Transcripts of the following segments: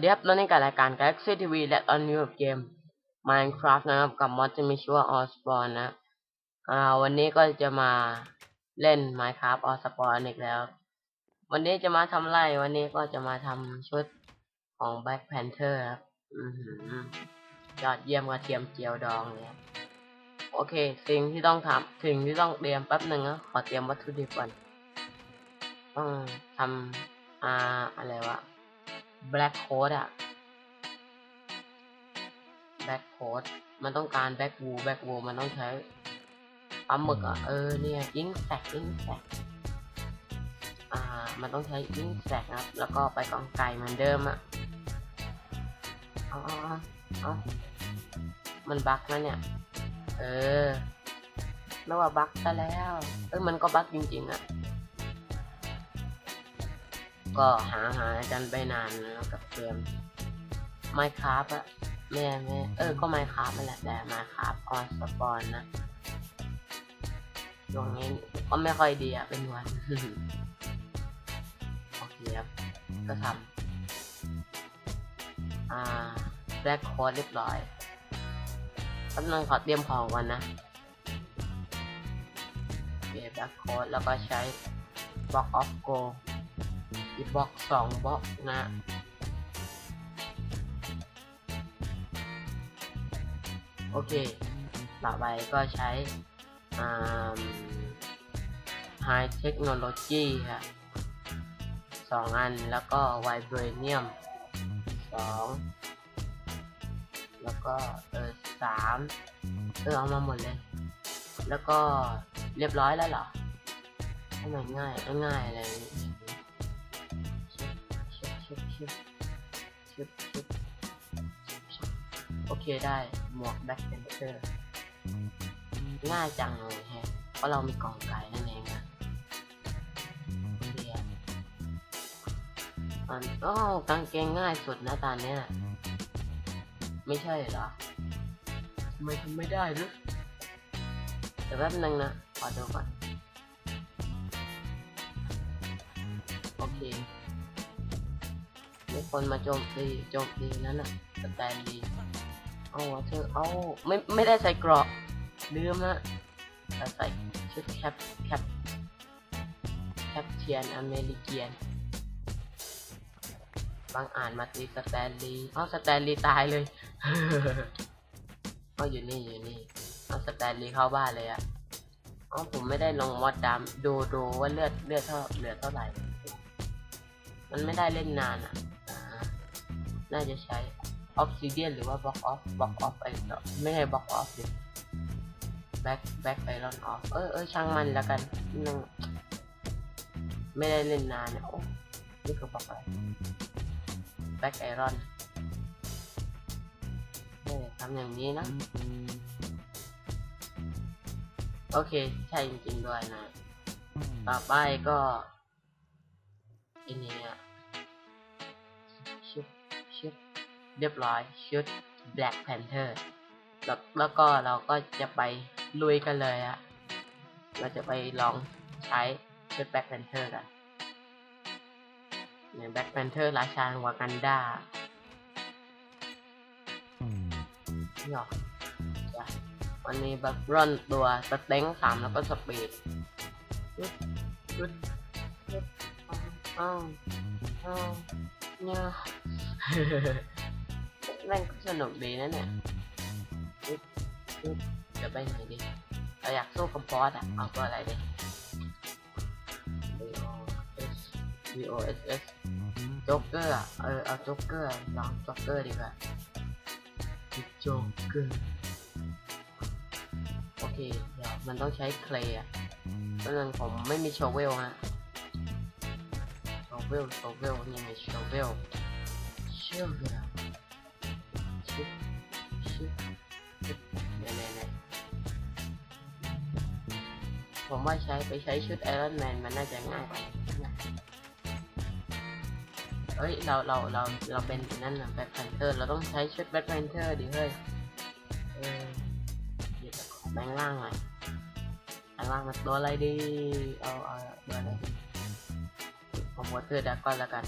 วัสดีครับตอนนี้กับรายการ Galaxy TV และตอนนี้กับเกม Minecraft นะครับกับมอดจะมีชื่อว่า All Spawn นะอ่าวันนี้ก็จะมาเล่น Minecraft All Spawn อีกแล้ว วันนี้จะมาทำไรวันนี้ก็จะมาทำชุดของ Black Panther ครับอือหือยอดเยี่ยมกระเทียมเจียวดองเลยครับโอเค สิ่งที่ต้องทำสิ่งที่ต้องเตรียมแป๊บหนึ่งนะขอเตรียมวัตถุดิบก่อนต้องทำอ่าอะไรวะ black coat อะ black coat มันต้องการ black wool black wool มันต้องใช้ปลาหมึกอะเออเนี่ยอิงแสกอิงแสกอ่ามันต้องใช้อิงแสกครับ แล้วก็ไปกองไก่เหมือนเดิมอะเอาเอาเอาเอามันบั๊กนะเนี่ย เออแล้วว่าบั๊กซะแล้ว เออมันก็บั๊กจริงๆอะ ก็หาหากันไปนานแล้วกับเกมไมค r a f t อะแม่แม่เออ ก็ไมค r a f t นั่นแหละแต่ไมค r a f t ออนสปอนนะตรงนี้ก็ไม่ค่อยดีอะเป็นวันโอเคครับก็ทำอ่าแบล็คโค้ดเรียบร้อยกำลังขอเตรียมของก่อนนะเบียแบล็คโค้ดแล้วก็ใช้ Block of Gold อีก บล็อกสองบล็อกนะ โอเค ต่อไปก็ใช้ High Technology ครับสองอันแล้วก็ Vibranium สองแล้วก็เออสามเออเอามาหมดเลย แล้วก็เรียบร้อยแล้วเหรอทำไมง่ายง่ายอะไรอย่างนี้ ชึบชึบชึบชึบชึบโอเคได้หมวกแบ็คเพนเทอร์ง่ายจังเลยแฮะเพราะเรามีกล่องไก่นั่นเองนะเรียนมันโอ้กางเกงง่ายสุดนะตอนเนี้ยไม่ใช่เหรอทำไมทำไม่ได้หรือแต่แป๊บนึงนะขอดูก่อน คนมาโจมตีโจมตีนั่นน่ะสแตนลีเอาวะเธอเอาไม่ไม่ได้ใส่เกรอกลืมนะแต่ใส่ชุดแคปแคปแคปเทียนอเมริเกียนบางอ่านมาตีสแตนลีเอาสแตนลีตายเลยเอาอยู่นี่อยู่นี่เอาสแตนลีเข้าบ้านเลยอะเอ๋อผมไม่ได้ลงมอดดามดูดูว่าเลือดเลือดเท่าเหลือเท่าไหร่ มันไม่ได้เล่นนานอะอ่า น่าจะใช้ Obsidian หรือว่า Block Off Block Off ไอ้เนอะไม่ใช่ Block Off ดิ Back Back Iron Off เออเออช่างมันแล้วกันนึงไม่ได้เล่นนานเนี่ยโอ้นี่คือ Block อะไร Back Iron เออทำอย่างนี้นะ โอเค ใช่จริงๆด้วยนะ ต่อไปก็อันนี้อะ เรียบร้อยชุด Black Panther แล้วแล้วก็เราก็จะไปลุยกันเลยอะเราจะไปลองใช้ชุด Black Panther กันเนี่ย Black Panther ราชาวากันดานี่หรอจ้ะวันนี้แบบร่อนตัวสเต็งสามแล้วก็สปีดชุดชุดชุดอ้าวอ้าวเนี่ย แม่งก็สนุกดีนะเนี่ยปึ๊บปึ๊บจะไปไหนดีเราอยากสู้กับบอสอะเอาตัวอะไรดี V O S S S โจ๊กเกอร์อะเออเอาโจ๊กเกอร์ลองโจ๊กเกอร์ดีกว่าโจ๊กเกอร์โอเคเดี๋ยวมันต้องใช้เคลย์อะเพราะฉะนั้นผมไม่มีโชเวลฮะโชเวลโชเวลนี่ไงโชเวลโชเวล ชิบชิบชิบเนี่ยเนี่ยเนี่ยผมว่าใช้ไปใช้ชุดไอรอนแมนมันน่าจะง่ายกว่าเฮ้ย เรา เรา เรา เราเป็นนั่นนะแบ็คแพนเทอร์ เราต้องใช้ชุดแบ็คแพนเทอร์ดิเฮ้ย เออเดี๋ยวขอแบงล่างหน่อยแบงล่างมันตัวอะไรดี เอาเอาตัวอะไรดีผมวอเตอร์ดักก่อนแล้วกัน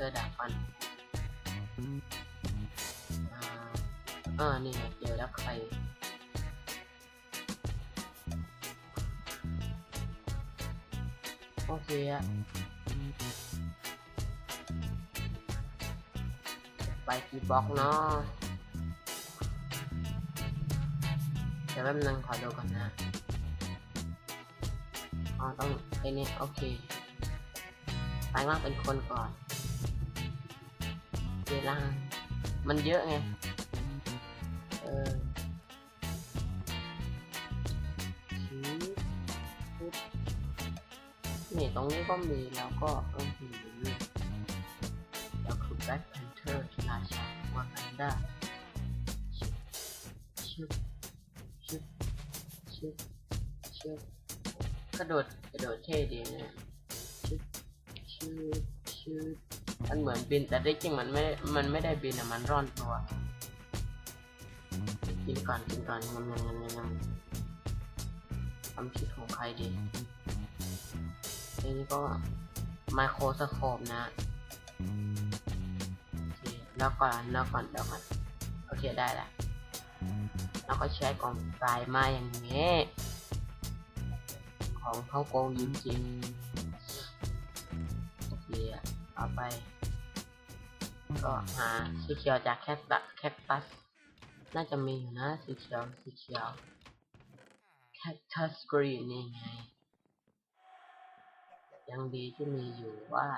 เจอดาบฟันอ่าเออนี่เจอแล้วใครโอเคอะไปกี่บล็อกเนาะเดี๋ยวแป๊บนึงขอดูก่อนนะอ๋อต้องไอ้นี่โอเคแปลงร่างเป็นคนก่อน เวลา มันเยอะไง เออชี้ปุ๊บนี่ตรงนี้ก็มีแล้วก็เออหือแล้วคือแบ็คแพนเทอร์ราชาวากันดาชึบชึบชึบชึบกระโดดกระโดดเท่ดีเนี่ย บินแต่จริงมันไม่ มันไม่ได้บินอะมันร่อนตัว กินก่อนกินก่อนงำงำงำงำทำผิดของใครดีอันนี้ก็ไมโครสโคปนะโอเคแล้วก่อนแล้วก่อนแล้วก่อนโอเคได้แล้วแล้วก็ใช้กล่องปลายมาอย่างนี้ ของเขาโกงจริงๆโอเคเอะต่อไป ก็หาสีเขียวจากแคคตัสแคคตัส น่าจะมีอยู่นะสีเขียวสีเขียว cactus green นี่ไง ยังดีที่มีอยู่ว่า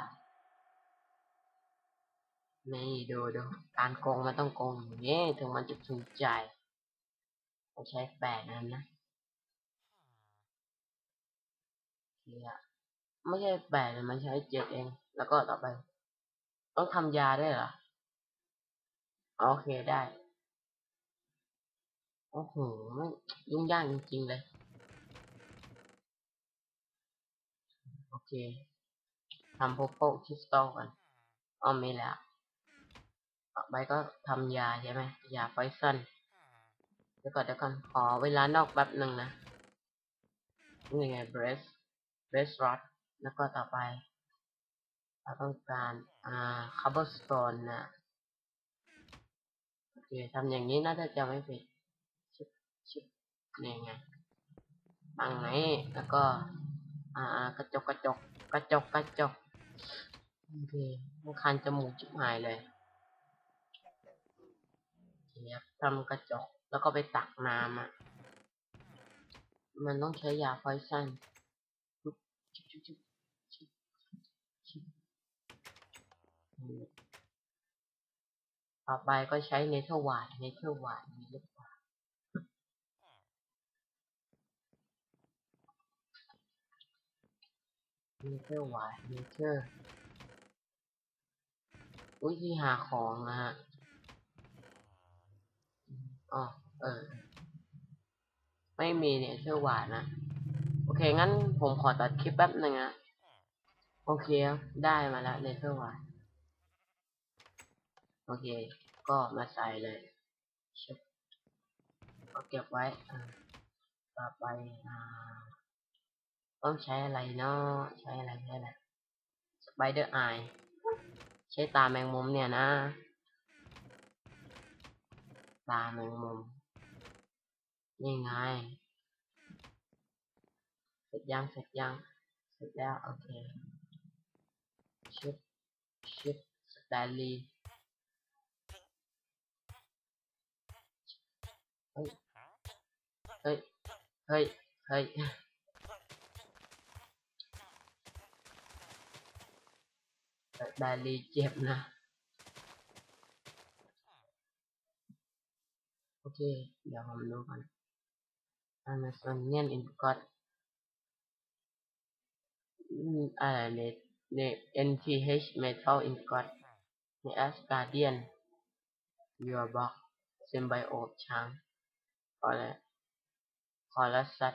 นี่ดูดูการโกงมันต้องโกงอย่างนี้ถึงมันจะถูกใจต้องใช้แปดนั้นนะเฮียไม่ใช่แปดมันใช้เจ็ดเอง แล้วก็ต่อไป ต้องทำยาได้วยเหรอ โอเคได้ โอ้โหยุ่งยากจริงๆเลย โอเคทำโพโปคริสตัลกันอ้อไม่แล้วต่อไปก็ทำยาใช่ไหมยาไฟซันเดี๋ยวก่อนเดี๋ยวก่อนขอเวลานอกแป๊บหนึ่งนะนี่ไง breast breast rod แล้วก็ต่อไป เราต้องการอ่า cobblestone นะโอเคทำอย่างนี้น่าจะจะไม่ผิดชิบชิบนี่ไงตั้งไหนแล้วก็ อ่ากระจกกระจกกระจกกระจกโอเคมันคันจมูกชิบหายเลยเทียทำกระจกแล้วก็ไปตักน้ำอะ มันต้องใช้ยาไฟซันชุบชุบชุบชุบชุบชุบอืม ต่อไปก็ใช้เนเธอร์วายเนเธอร์วายมีหรือเปล่าเนเธอร์วายเนเธอร์วิธีหาของนะฮะอ๋อเออ ไม่มีเนเธอร์วายนะ โอเค งั้นผมขอตัดคลิปแป๊บหนึ่งนะโอเคครับได้มาแล้วเนเธอร์วาย โอเค ก็มาใส่เลยชึบก็เก็บไว้อ่าต่อไปอ่าต้องใช้อะไรเนาะใช้อะไรใช้อะไรสไปเดอร์ไอใช้ตาแมงมุมเนี่ยนะ ตาแมงมุมนี่ไง เสร็จยังเสร็จยังเสร็จแล้วโอเคชิปชิปสแตนลีย์เฮ้ย เฮ้ย เฮ้ย เฮ้ยสแตนลีย์เจ็บนะ โอเค เดี๋ยวผมดูก่อน Amazonian Ingot อืมอะไรเนี่ยเนี่ย NTH Metal Ingot ใน Asgardian Your Box Symbiote ช้างก็อะไร คอรัสซัต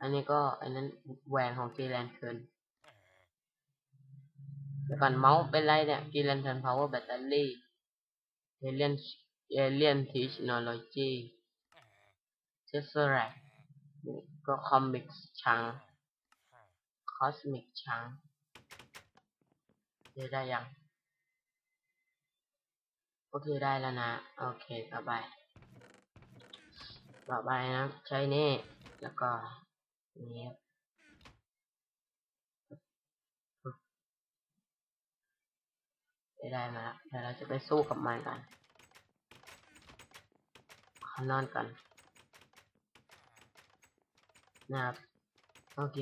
อันนี้ก็อันนั้นแหวนของกีแลนเทิร์นเดี๋ยวก่อนเมาส์เป็นไรเนี่ยกีแลนเทิร์นพาวเวอร์แบตเตอรี่เอเลียนเอเลียนทีชโนโลจีเทสเรกก็คอมิกชังคอสมิกชังเคได้ยัง โอเคได้แล้วนะ โอเคต่อไป ต่อไปนะ ใช้นี่ แล้วก็นี่ได้มาแล้วเดี๋ยวเราจะไปสู้กับมันกันขอนอนกันนะครับ โอเค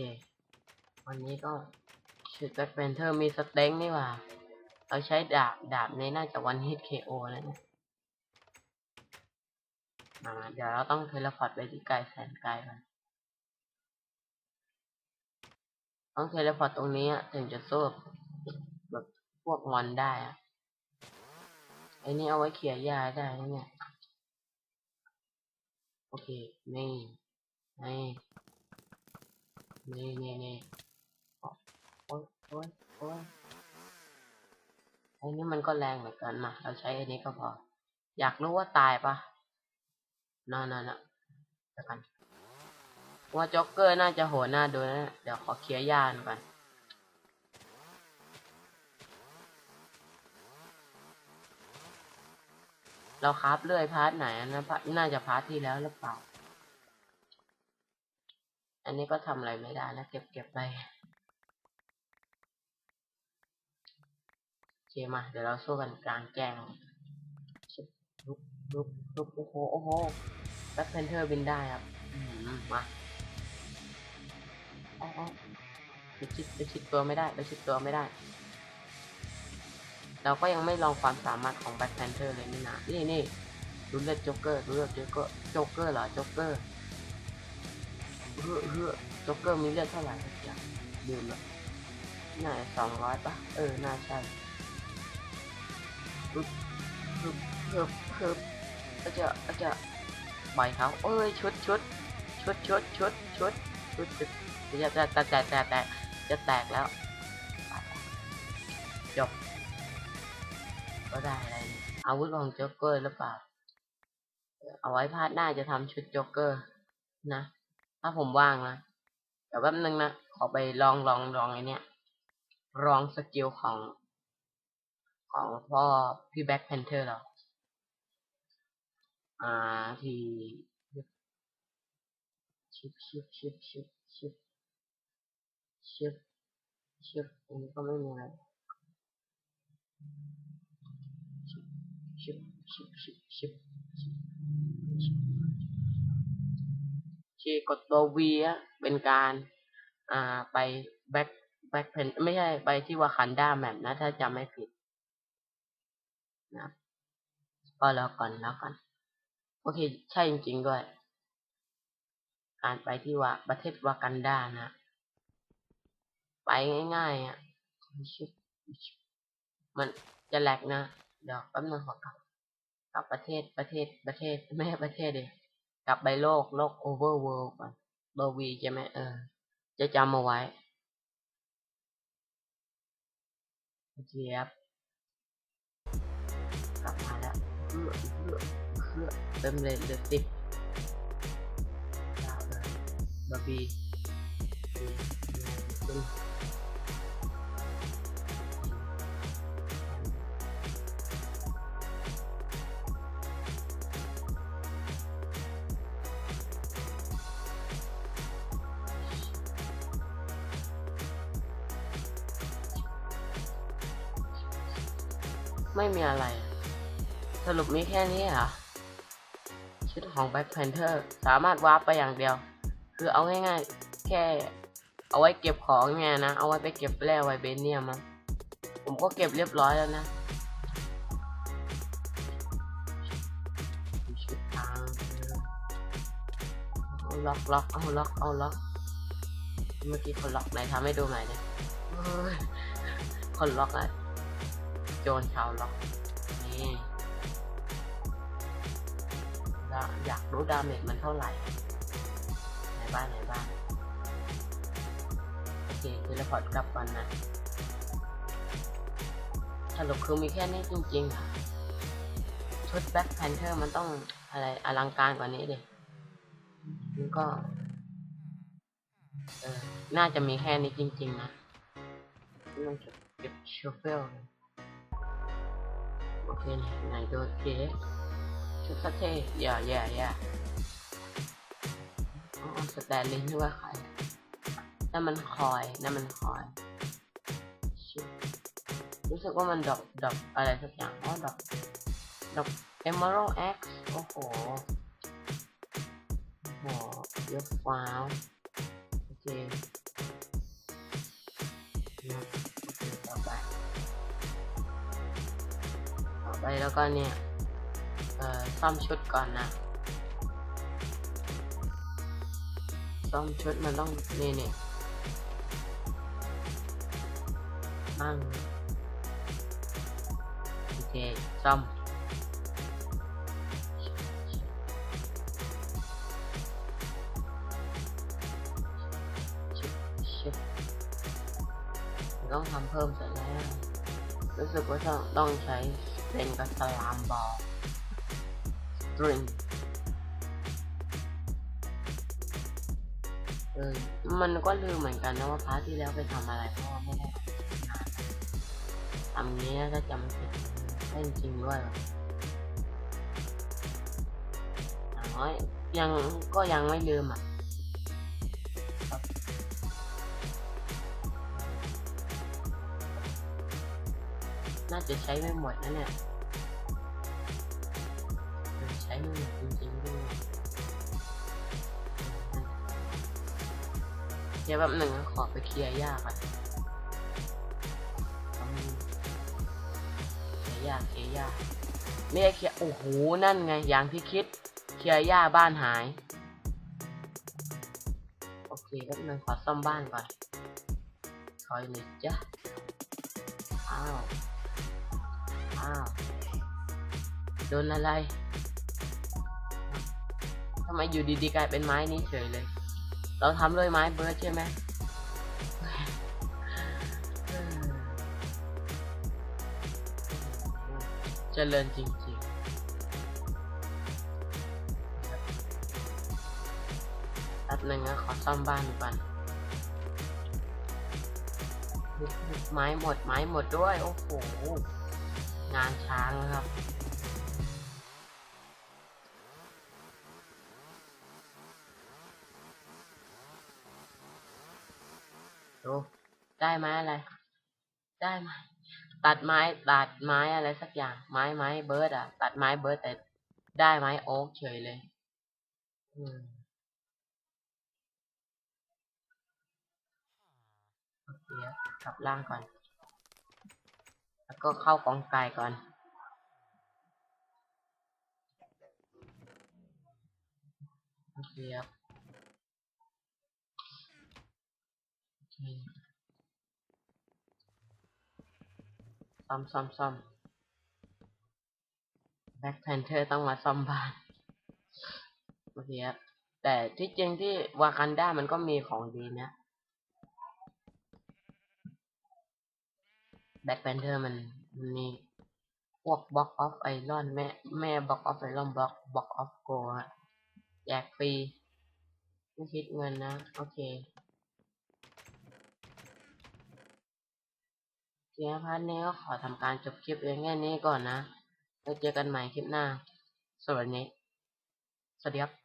วันนี้ก็ชุดแบ็คแพนเทอร์มีสเต็งนี่ว่า เราใช้ดาบ ดาบนี้น่าจะวันฮิตเคโอแล้วนะ มา เดี๋ยวเราต้องเทเลพอร์ตไปที่ไกลแสนไกลกันต้องเทเลพอร์ตตรงนี้ถึงจะสู้แบบพวกมอนได้อะไอ้นี่เอาไว้เขี่ยหญ้าได้นะเนี่ย โอเค นี่ นี่ นี่นี่นี่โอ้ยโอ้ยโอ้ยไอ้นี่มันก็แรงเหมือนกันมาเราใช้อันนี้ก็พอ อยากรู้ว่าตายปะ นั่นนั่นน่ะเดี๋ยวกัน ว่าจ็อกเกอร์น่าจะโหดหน้าดูนะ เดี๋ยวขอเคลียร์ยานก่อนเราคราฟเลื่อยพาร์ทไหนนะพาร์ทน่าจะพาร์ทที่แล้วหรือเปล่า อันนี้ก็ทำอะไรไม่ได้นะ เก็บเก็บไปโอเคมา เดี๋ยวเราสู้กันกลางแจ้ง ชุบลุกลุกโอ้โห โอ้โหแบ็คเพนเทอร์บินได้ครับอืมมาอ๋ออ๋อไปชิดไปชิดตัวไม่ได้ไปชิดตัวไม่ได้ เราก็ยังไม่ลองความสามารถของแบ็คแพนเทอร์เลยนี่นะ นี่นี่ดูเลือดโจ๊กเกอร์ดูเลือดโจ๊กเกอร์โจ๊กเกอร์เหรอโจ๊กเกอร์เฮ้อเฮ้อโจ๊กเกอร์มีเลือดเท่าไหร่เดี๋ยวลืมละน่าสองร้อยปะเออ น่าใช่ปึ๊บปึ๊บปึ๊บปึ๊บ ก็จะก็จะปล่อยเขาเอ้ยชุดชุดชุดชุดชุดชุดชุดชุดจะจะจะจะจะแตกจะแตกแล้วจบก็ได้อะไรอาวุธของโจ๊กเกอร์หรือเปล่า เอาไว้พาดหน้าจะทำชุดโจ๊กเกอร์นะ ถ้าผมว่างนะเดี๋ยวแป๊บนึงนะ ขอไปลองลองลองไอเนี้ยลองสกิลของ ของพ่อพี่แบ็คแพนเทอร์เรา อ่าที่ชิบชิบชิบชิบชิบชิบชิบอันนี้ก็ไม่มีอะไรชิบชิบชิบชิบชิบชิบที่กดตัว V อะเป็นการอ่าไปแบ็คแบ็คเพนไม่ใช่ไปที่วาคันด้าแมปนะ ถ้าจำไม่ผิดนะก็แล้วก่อนแล้วก่อน โอเค ใช่จริงๆด้วยการไปที่ว่าประเทศวากันดานะ ไปง่ายๆอะ มันจะแหลกนะ เดี๋ยวแป๊บนึงขอกลับกลับประเทศประเทศประเทศไม่ใช่ประเทศเดิกลับไปโลกโลกโอเวอร์เวิลด์ก่อนโลวีใช่ไหมเออ จะจำเอาไว้โอเคครับกลับมาแล้วเพื่อเพื่อเพื่อ ต็มเลยเดือดสิดบาร์บี้ไม่มีอะไร สรุปมีแค่นี้เหรอ ของ Black Panther สามารถวาร์ปไปอย่างเดียว คือเอาง่ายๆ แค่เอาไว้เก็บของไงนะ เอาไว้ไปเก็บแร่ไวเบเนียมผมก็เก็บเรียบร้อยแล้วนะเอาล็อกล็อกเอาล็อกเอาล็อกเมื่อกี้คนล็อกไหนทำให้ดูหน่อยนะเฮ้ยคนล็อกอะโจรชาวล็อกนี่ อยากรู้ดาเมจมันเท่าไหร่ไหนบ้านไหนบ้านโอเคเทเลพอร์ตกลับก่อนนะสรุปคือมีแค่นี้จริงๆค่ะชุดแบ็คแพนเทอร์มันต้องอะไรอลังการกว่านี้ดิมันก็ เออ น่าจะมีแค่นี้จริงๆนะก็บโชเฟลโอเคไหนดูเจ๊ชุดส ย่าอย่าอย่าอ๋อสแตนลินนึกว่าใครนั่นมันคอยนั่นมันคอย รู้สึกว่ามันดรอปดรอปอะไรสักอย่างอ๋อดรอปดรอป Emerald X โอ้โหโอ้โหเยอะว้าวโอเคโอเคต่อไปต่อไปแล้วก็เนี่ย ซ่อมชุดก่อนนะซ่อมชุดมันต้องนี่นี่ตั้งโอเคซ่อมชิบชิบต้องทำเพิ่มเสร็จแล้ว รู้สึกว่าต้องใช้เป็นกับสลามบอล สตริงเออมันก็ลืมเหมือนกันนะว่าพาร์ทที่แล้วไปทำอะไรเพราะว่าไม่ได้นานทำนี้นะถ้าจำไม่ผิดเล่นจริงด้วยอย่างน้อยยังก็ยังไม่ลืมอะน่าจะใช้ไม่หมดนะเนี่ย เดี๋ยวแบบหนึ่งขอไปเคลียร์ยากก่อนเคลียร์ยากเคลียร์ยากไม่ได้เคลียร์โอ้โหนั่นไงอย่างที่คิดเคลียร์ยาบ้านหาย โอเคแป๊บนึงขอซ่อมบ้านก่อนคอยหน่อยจ้ะอ้าวอ้าวโดนอะไรทำไมอยู่ดีๆกลายเป็นไม้นี้เฉยเลย เราทำด้วยไม้เบิร์ดใช่ไหมเจริญจริงๆแป๊บหนึ่งนะขอซ่อมบ้านก่อนไม้หมดไม้หมดด้วย โอ้โห งานช้างนะครับ ดู ได้ไม้อะไร ได้ไหมตัดไม้ตัดไม้อะไรสักอย่าง ไม้ไม้เบิร์ดอะตัดไม้เบิร์ดแต่ได้ไม้โอ๊กเฉยเลยอืมโอเคกลับล่างก่อน แล้วก็เข้ากองไก่ก่อนโอเคครับโอเค ซ่อมซ่อมซ่อมแบ็คแพนเทอร์ต้องมาซ่อมบ้านโอเคครับแต่ที่จริงที่วากันด้ามันก็มีของดีนะแบ็คแพนเทอร์มันมันมีพวกบล็อกออฟไอรอนแม่แม่บล็อกออฟไอรอนบล็อกบล็อกออฟโกฮะแจกฟรีไม่คิดเงินนะ โอเค โอเคพาร์ทนี้ก็ขอทำการจบคลิปเพียงแค่นี้ก่อนนะ แล้วเจอกันใหม่คลิปหน้า สวัสดี สวัสดีครับ